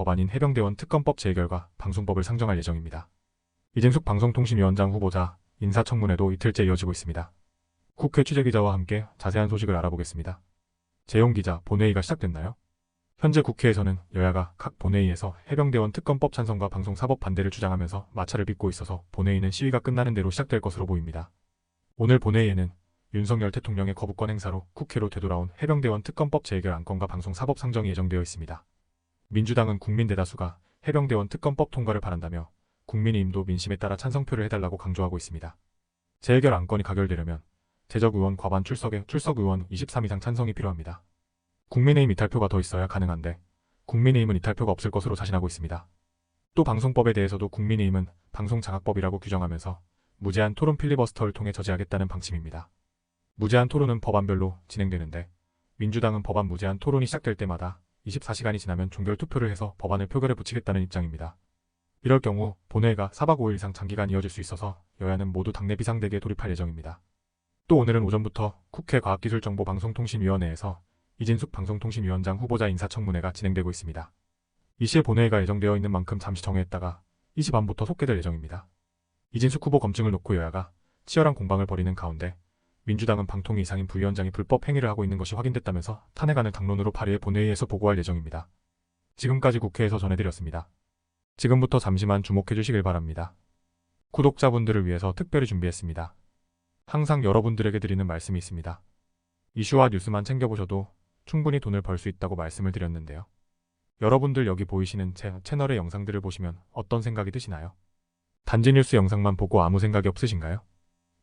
법안인 해병대원 특검법 재결과 방송법을 상정할 예정입니다. 이진숙 방송통신위원장 후보자 인사청문회도 이틀째 이어지고 있습니다. 국회 취재기자와 함께 자세한 소식을 알아보겠습니다. 재용 기자, 본회의가 시작됐나요? 현재 국회에서는 여야가 각 본회의에서 해병대원 특검법 찬성과 방송사법 반대를 주장하면서 마찰을 빚고 있어서 본회의는 시위가 끝나는 대로 시작될 것으로 보입니다. 오늘 본회의에는 윤석열 대통령의 거부권 행사로 국회로 되돌아온 해병대원 특검법 재해결 안건과 방송사법 상정이 예정되어 있습니다. 민주당은 국민 대다수가 해병대원 특검법 통과를 바란다며 국민의힘도 민심에 따라 찬성표를 해달라고 강조하고 있습니다. 재해결 안건이 가결되려면 재적 의원 과반 출석에 출석 의원 23 이상 찬성이 필요합니다. 국민의힘 이탈표가 더 있어야 가능한데 국민의힘은 이탈표가 없을 것으로 자신하고 있습니다. 또 방송법에 대해서도 국민의힘은 방송장악법이라고 규정하면서 무제한 토론 필리버스터를 통해 저지하겠다는 방침입니다. 무제한 토론은 법안별로 진행되는데 민주당은 법안 무제한 토론이 시작될 때마다 24시간이 지나면 종결 투표를 해서 법안을 표결에 붙이겠다는 입장입니다. 이럴 경우 본회의가 4박 5일 이상 장기간 이어질 수 있어서 여야는 모두 당내 비상대기에 돌입할 예정입니다. 또 오늘은 오전부터 국회 과학기술정보방송통신위원회에서 이진숙 방송통신위원장 후보자 인사청문회가 진행되고 있습니다. 이 시에 본회의가 예정되어 있는 만큼 잠시 정회했다가 2시 반부터 속개될 예정입니다. 이진숙 후보 검증을 놓고 여야가 치열한 공방을 벌이는 가운데 민주당은 방통위 이상인 부위원장이 불법 행위를 하고 있는 것이 확인됐다면서 탄핵안을 당론으로 발의해 본회의에서 보고할 예정입니다. 지금까지 국회에서 전해드렸습니다. 지금부터 잠시만 주목해 주시길 바랍니다. 구독자분들을 위해서 특별히 준비했습니다. 항상 여러분들에게 드리는 말씀이 있습니다. 이슈와 뉴스만 챙겨보셔도 충분히 돈을 벌 수 있다고 말씀을 드렸는데요. 여러분들 여기 보이시는 제 채널의 영상들을 보시면 어떤 생각이 드시나요? 단지 뉴스 영상만 보고 아무 생각이 없으신가요?